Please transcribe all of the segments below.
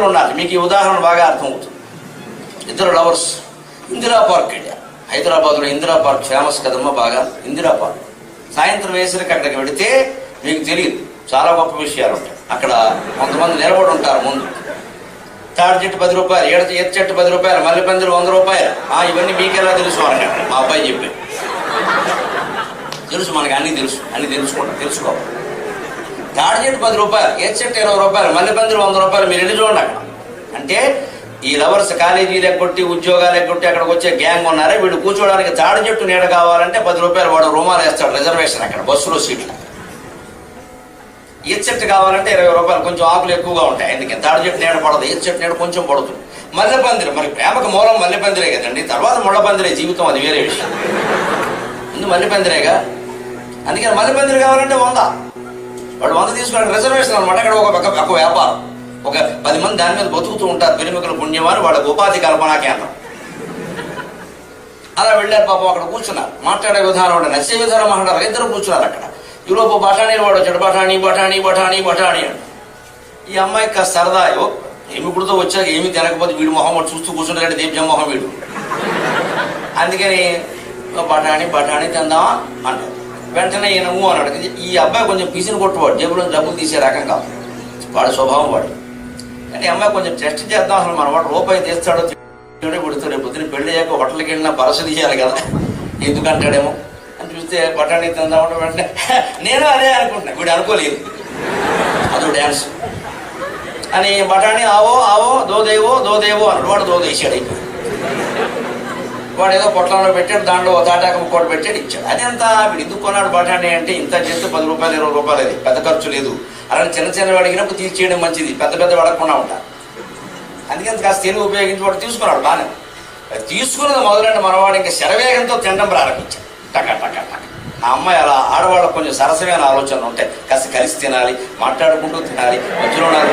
ఇద్దరు ఉన్నారు మీకు ఈ ఉదాహరణ బాగా అర్థమవుతుంది. ఇద్దరు లవర్స్ ఇందిరా పార్క్ వెళ్ళారు హైదరాబాద్లో ఇందిరా పార్క్ ఫేమస్ కదమ్మా బాగా? ఇందిరా పార్క్. సాయంత్రం వేసరికి అక్కడికి వెళితే మీకు తెలియదు. చాలా గొప్ప విషయాలు ఉంటాయి. అక్కడ కొంతమంది నిలబడి ఉంటారు ముందు. తాడి చెట్టు పది రూపాయలు ఏడ ఎత్తు చెట్టు పది రూపాయలు మల్లె పందిరు వంద రూపాయలు. ఆ ఇవన్నీ మీకెలా తెలుసు అన్నాడు మా అబ్బాయి చెప్పాడు. తెలుసు మనకి అన్నీ తెలుసు. అన్నీ తెలుసుకుంటాం తెలుసుకోవాలి. తాడి చెట్టు పది రూపాయలు ఏ చెట్టు ఇరవై రూపాయలు మల్లెపందిరి వంద రూపాయలు మీరు వెళ్ళి చూడండి అక్కడ. అంటే ఈ లవర్స్ కాలేజీలు ఎగ్గొట్టి ఉద్యోగాలు ఎగ్గొట్టి అక్కడికి వచ్చే గ్యాంగ్ ఉన్నారే వీళ్ళు కూర్చోవడానికి తాడి చెట్టు నీడ కావాలంటే పది రూపాయలు వాడు రూమాలు వేస్తాడు రిజర్వేషన్ అక్కడ బస్సులో సీట్లు. ఈ చెట్టు కావాలంటే ఇరవై రూపాయలు కొంచెం ఆకులు ఎక్కువగా ఉంటాయి ఎందుకంటే తాడి చెట్టు నీడ పడదు ఈ చెట్టు నీడ కొంచెం పడుతుంది. మల్లెపందిరి మరి ప్రేమకు మూలం మల్లెపందిరే కదండి తర్వాత ముళ్ళపందిరే జీవితం అది వేరే విషయం. ముందు మల్లెపందిరేగా అందుకని మల్లెపందిరి కావాలంటే వంద. వాడు వంద తీసుకున్నాడు. రిజర్వేషన్ అనమాట అక్కడ ఒక ఒక వ్యాపారం. ఒక పది మంది దాని మీద బతుకుతూ ఉంటారు. పెరిమికల పుణ్యమాని వాళ్ళ ఉపాధి కల్పనా కేంద్రం. అలా వెళ్ళారు పాపం అక్కడ కూర్చున్నారు. మాట్లాడే విధానం అంటే నచ్చే విధానం మాట్లాడారు. ఇద్దరు కూర్చున్నారు అక్కడ. ఈలోపు బఠానీ వాడు వచ్చాడు. బఠానీ బఠానీ బఠానీ బఠానీ అని ఈ అమ్మాయి కాస్త సరదాయో ఏమి వచ్చాక ఏమి తినకపోతే వీడు మొహం వాడు చూస్తూ కూర్చుంటాడు దేవ్యం మొహం వీడు? అందుకని బఠానీ బఠానీ తిందామా? అంటారు. వెంటనే ఈయన ఊ అన్నాడు ఈ అబ్బాయి కొంచెం పిసిని కొట్టువాడు జేబులో డబ్బులు తీసే రకం కాదు. వాడు స్వభావం వాడు. కానీ అమ్మాయి కొంచెం టెస్ట్ చేద్దాం అసలు మన వాడు రూపాయి తీస్తాడో పుడుతాడు పొద్దున పెళ్ళి చేయక హోటల్కి వెళ్ళినా పరసలు తీయాలి కదా. ఎందుకంటాడేమో? అని చూస్తే బఠానీ తిందామంటే వెంటనే నేను అదే అనుకుంటున్నా. వీడు అనుకోలేదు. అదో డ్యాన్స్ అని బఠానీ ఆవో ఆవో దోదేవో దోదేవో అన్నవాడు వాడు దోదేశాడు వాడు ఏదో పొట్లంలో పెట్టాడు దాంట్లో ఒక తాటాక ముక్కోటి పెట్టాడు ఇచ్చాడు. అది ఎంత? వీడు ఎందుకు కొన్నాడు బఠానీ అంటే ఇంత చేస్తే పది రూపాయలు ఇరవై రూపాయలు అది. పెద్ద ఖర్చు లేదు. అలా చిన్న చిన్న అడిగినప్పుడు తీర్చేయడం మంచిది. పెద్ద పెద్ద అడగకుండా ఉంటారు అందుకని కాస్త తెలుగు ఉపయోగించి వాడు తీసుకున్నాడు బాగానే. తీసుకున్నది మొదలైన మనవాడు ఇంకా శరవేగంతో తినడం ప్రారంభించాడు. టక టక టక. ఆ అమ్మాయి అలా ఆడవాళ్ళకు కొంచెం సరసమైన ఆలోచనలు ఉంటాయి. కాస్త కలిసి తినాలి మాట్లాడుకుంటూ తినాలి మధ్యలో నాకు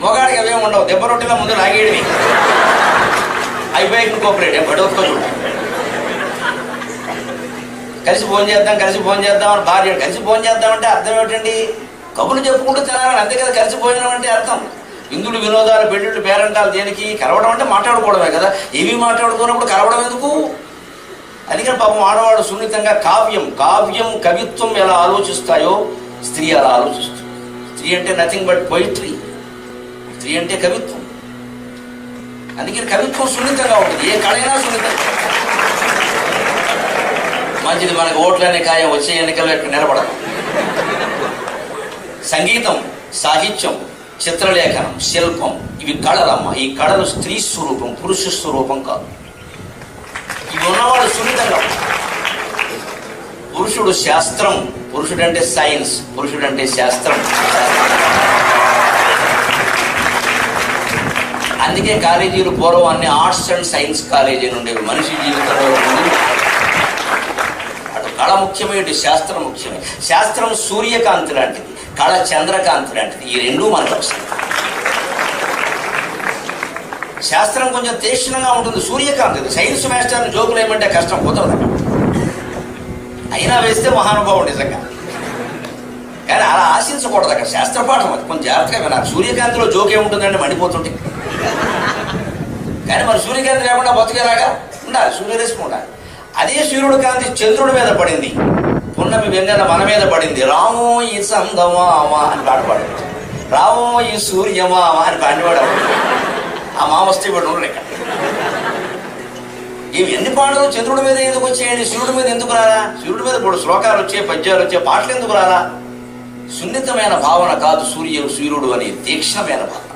మొగాడికి అవేం ఉండవు. దెబ్బ రొట్టెల ముందు లాగేయడమే. అయిపోయి కోఆపరేట్. బడవతో చూడ. కలిసి ఫోన్ చేద్దాం కలిసి ఫోన్ చేద్దాం అని భార్య. కలిసి ఫోన్ చేద్దాం అంటే అర్థం ఏమిటండి? కబుర్లు చెప్పుకుంటూ తినాలని. అంతే కదా కలిసి భోజనం అంటే అర్థం. ఇందులు వినోదాలు పెళ్ళిళ్ళు పేరంటాలు దేనికి? కలవడం అంటే మాట్లాడుకోవడమే కదా. ఏవి మాట్లాడుకున్నప్పుడు కలవడం ఎందుకు? అందుకని పాపం ఆడవాడు సున్నితంగా కావ్యం కావ్యం కవిత్వం ఎలా ఆలోచిస్తాయో స్త్రీ అలా ఆలోచిస్తుంది. స్త్రీ అంటే నథింగ్ బట్ పొయిట్రీ స్త్రీ అంటే కవిత్వం. అందుకని కవిత్వం సున్నితంగా ఉంటుంది. ఏ కళైనా సున్నితంగా మంచిది మనకు ఓట్లనే కాయం వచ్చే ఎన్నికల్లో ఇక్కడ నిలబడదు. సంగీతం సాహిత్యం చిత్రలేఖనం శిల్పం ఇవి కళలమ్మ. ఈ కళలు స్త్రీ స్వరూపం పురుష స్వరూపం కాదు. ఇవి ఉన్నవాడు సున్నితంగా పురుషుడు శాస్త్రం పురుషుడంటే సైన్స్ పురుషుడంటే శాస్త్రం. అందుకే కాలేజీలు పూర్వం అన్ని ఆర్ట్స్ అండ్ సైన్స్ కాలేజీలు ఉండేవి. మనిషి జీవితంలో అటు కళ ముఖ్యమే శాస్త్రం ముఖ్యమే. శాస్త్రం సూర్యకాంతి లాంటిది కళ చంద్రకాంతి లాంటిది. ఈ రెండూ మనకు అవసరం. శాస్త్రం కొంచెం తీక్షణంగా ఉంటుంది. సూర్యకాంతి సైన్స్ మాస్టర్ని జోకులు ఏమంటే కష్టం కుదరదు అయినా వేస్తే మహానుభావుడు నిజంగా. కానీ అలా ఆశించకూడదు అక్కడ. శాస్త్ర పాఠం అది. కొంచెం జాగ్రత్తగా వినాలి. సూర్యకాంతిలో జోకే ఉంటుందండి మండిపోతుంటే. కానీ మరి సూర్యకాంతి లేకుండా బతికేలాగా ఉండాలి. సూర్యరశ్మి ఉండాలి. అదే సూర్యుడు కాంతి చంద్రుడి మీద పడింది. పున్నమి వెన్నెల మన మీద పడింది. రామో ఈ సంగమామ అని పాట పాడాడు. రామో ఈ సూర్యమామ అని పాడివాడు ఆ మామ వస్తే ఇప్పుడు ఇక్కడ. ఇవి ఎన్ని పాటలు చంద్రుడి మీద ఎందుకు వచ్చాయండి? సూర్యుడి మీద ఎందుకు రారా సూర్యుడి మీద ఇప్పుడు శ్లోకాలు వచ్చే పద్యాలు వచ్చే పాటలు ఎందుకు రారా సున్నితమైన భావన కాదు సూర్య సూర్యుడు అని తీక్షణమైన భావన.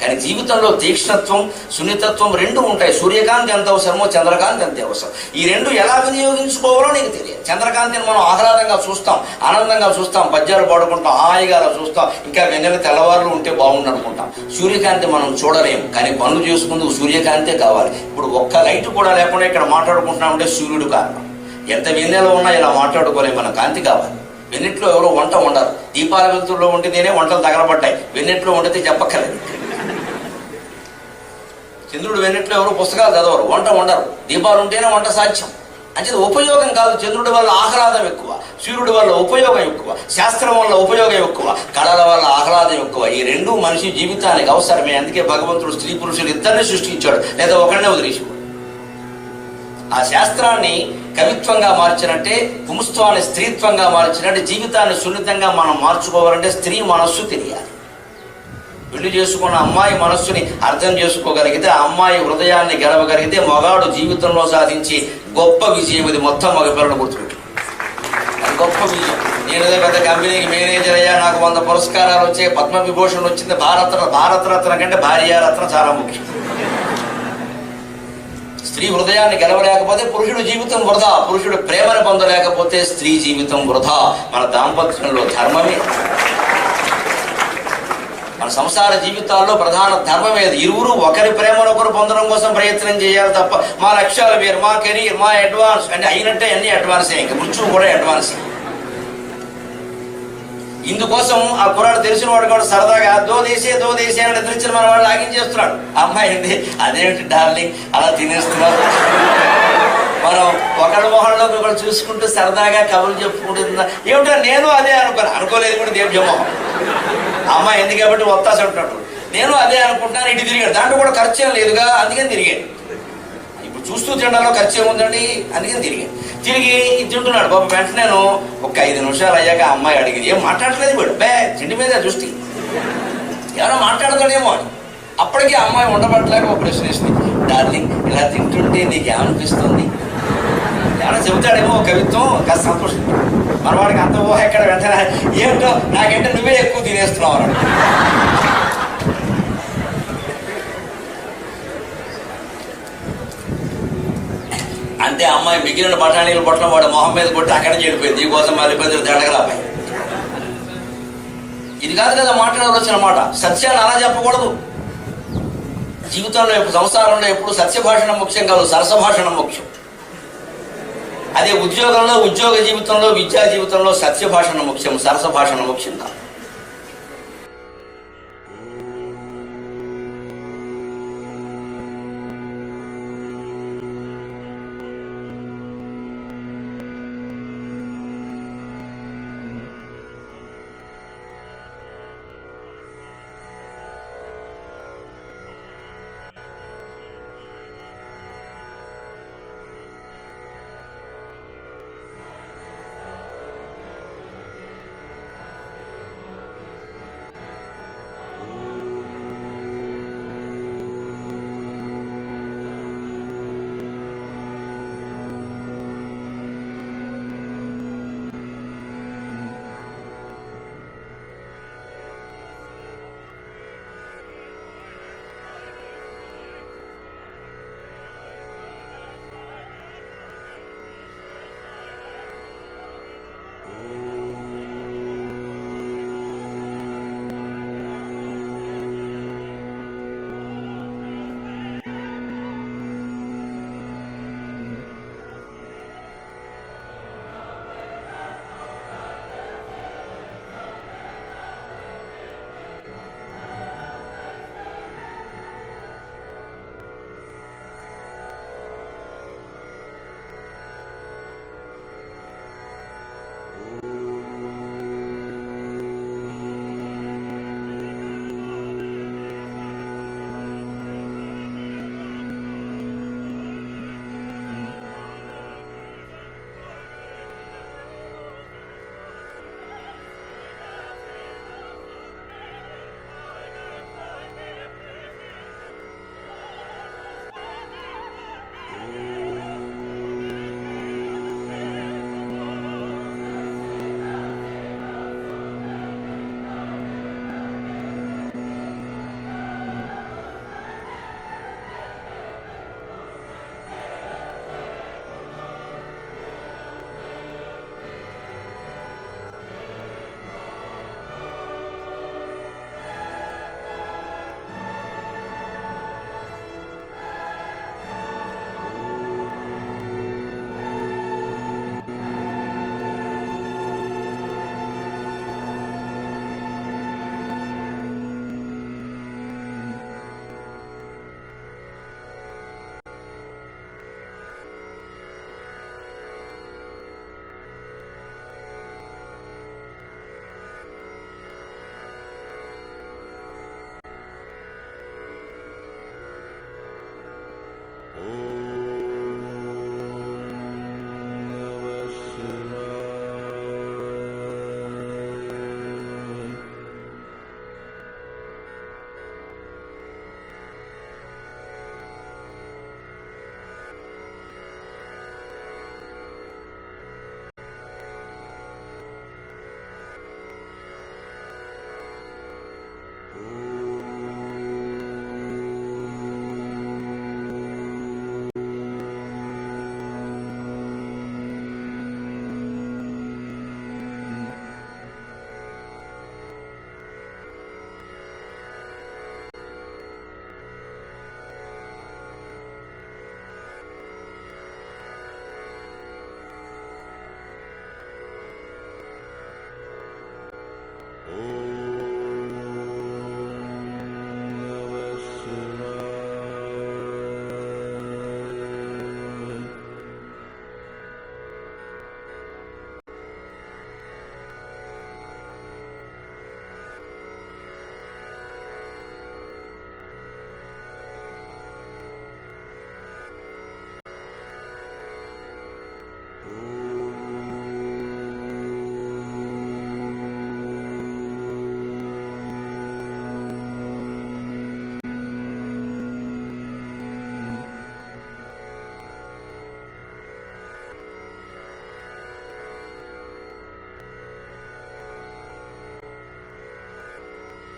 కానీ జీవితంలో తీక్ష్ణత్వం సున్నితత్వం రెండు ఉంటాయి. సూర్యకాంతి ఎంత అవసరమో చంద్రకాంతి అంతే అవసరం. ఈ రెండు ఎలా వినియోగించుకోవాలో నీకు తెలియదు. చంద్రకాంతిని మనం ఆహ్లాదంగా చూస్తాం ఆనందంగా చూస్తాం పద్యాలు పాడుకుంటాం హాయిగా అలా చూస్తాం. ఇంకా వెన్నెల తెల్లవారులు ఉంటే బాగుండు అనుకుంటాం సూర్యకాంతి మనం చూడలేం కానీ పనులు చేసుకుందుకు సూర్యకాంతే కావాలి. ఇప్పుడు ఒక్క లైట్ కూడా లేకుండా ఇక్కడ మాట్లాడుకుంటున్నామంటే సూర్యుడు కారణం. ఎంత వెన్నెల ఉన్నా ఇలా మాట్లాడుకోలేము. మన కాంతి కావాలి. వెన్నెట్లో ఎవరో వంట ఉండరు దీపాల వెలుతుల్లో ఉంటేనే వంటలు తగలబడ్డాయి. వెన్నెట్లో వండితే చెప్పక్కర్లేదు. చంద్రుడు వెన్నెట్లో ఎవరు పుస్తకాలు చదవరు. వంట వండరు. దీపాలు ఉంటేనే వంట సాధ్యం. అంటే ఉపయోగం కాదు చంద్రుడి వల్ల ఆహ్లాదం ఎక్కువ సూర్యుడి వల్ల ఉపయోగం ఎక్కువ శాస్త్రం వల్ల ఉపయోగం ఎక్కువ కళల వల్ల ఆహ్లాదం ఎక్కువ. ఈ రెండు మనిషి జీవితానికి అవసరమే. అందుకే భగవంతుడు స్త్రీ పురుషులు ఇద్దరిని సృష్టించాడు. లేదా ఒకరినే వదిలేసాడు ఆ శాస్త్రాన్ని కవిత్వంగా మార్చినట్టే పుంస్త్వాన్ని స్త్రీత్వంగా మార్చినట్టే జీవితాన్ని సున్నితంగా మనం మార్చుకోవాలంటే స్త్రీ మనస్సు తెలియాలి. పెళ్ళి చేసుకున్న అమ్మాయి మనస్సుని అర్థం చేసుకోగలిగితే ఆ అమ్మాయి హృదయాన్ని గెలవగలిగితే మగాడు జీవితంలో సాధించి గొప్ప విజయం ఇది మొత్తం మగ పిల్లలు గుర్తుపెట్టు గొప్ప విజయం. నేను పెద్ద కంపెనీకి మేనేజర్ అయ్యా నాకు వంద పురస్కారాలు వచ్చాయి పద్మ విభూషణ్ వచ్చింది భారత భారతరత్న కంటే భార్యారత్న చాలా ముఖ్యం. స్త్రీ హృదయాన్ని గెలవలేకపోతే పురుషుడు జీవితం వృధా పురుషుడు ప్రేమను పొందలేకపోతే స్త్రీ జీవితం వృధా. మన దాంపత్యంలో ధర్మమే. మన సంసార జీవితాల్లో ప్రధాన ధర్మం ఏది? ఇరువురు ఒకరి ప్రేమను ఒకరు పొందడం కోసం ప్రయత్నం చేయాలి తప్ప మా లక్ష్యాలు వేరు మా కెరీర్ మా అడ్వాన్స్ అంటే అయినట్టే అన్ని అడ్వాన్సే ఇంకా మృత్యువు కూడా అడ్వాన్స్. ఇందుకోసం ఆ కుర్రాడు తెలిసిన వాడు కూడా సరదాగా దో దేశే దో దేశే అని నిద్రించిన మన వాడు లాగించేస్తున్నాడు. అమ్మాయి ఏంటి అదేమిటి డార్లింగ్? అలా తినేస్తున్నారు మనం ఒకళ్ళ మొహంలో ఒకళ్ళు చూసుకుంటూ సరదాగా కబుర్లు చెప్పుకుంటుందా ఏమిటో? నేను అదే అనుకోను. అనుకోలేదు కూడా దేవ్యమోహం అమ్మాయి ఎందుకు కాబట్టి వత్తాస ఉంటున్నాడు నేను అదే అనుకుంటున్నాను ఇటు తిరిగాడు. దాంట్లో కూడా ఖర్చు ఏం లేదుగా అందుకని తిరిగాడు. ఇప్పుడు చూస్తూ తినడంలో ఖర్చు ఏముందండి? అందుకని తిరిగాడు. తిరిగి ఇది తింటున్నాడు. బాబు వెంటనే ఒక ఐదు నిమిషాలు అయ్యాక అమ్మాయి అడిగింది ఏం మాట్లాడలేదు ఇప్పుడు బే తిండి మీద దృష్టి. ఎవరో మాట్లాడతాడేమో అని. అప్పటికే అమ్మాయి ఉండబట్టలేక ఒక ప్రశ్న వేసింది డార్లింగ్ ఇలా తింటుంటే నీకు ఏమనిపిస్తుంది ఏమైనా చెబుతాడేమో కవిత్వం కాస్త సంతోషం. వాడికి ఎక్కడ వెంటనే ఏంటో? నాకంటే నువ్వే ఎక్కువ తినేస్తున్నావు అన్నాడు. అంతే అమ్మాయి మిగిలిన బఠానీలు పొట్ల వాడు మొహం మీద కొట్టి అక్కడ చెడిపోయింది దీనికోసం మళ్ళీ పెద్దలు ఇది కాదు కదా మాట్లాడవలసిన మాట. సత్యాన్ని అలా చెప్పకూడదు. జీవితంలో ఎప్పుడు సంసారంలో ఎప్పుడు సత్యభాషణ ముఖ్యం కాదు సరసభాషణ ముఖ్యం. అదే ఉద్యోగంలో ఉద్యోగ జీవితంలో విద్యా జీవితంలో సత్యభాషణ ముఖ్యం సరస భాషణ ముఖ్యం కాదు Ooh. Mm -hmm.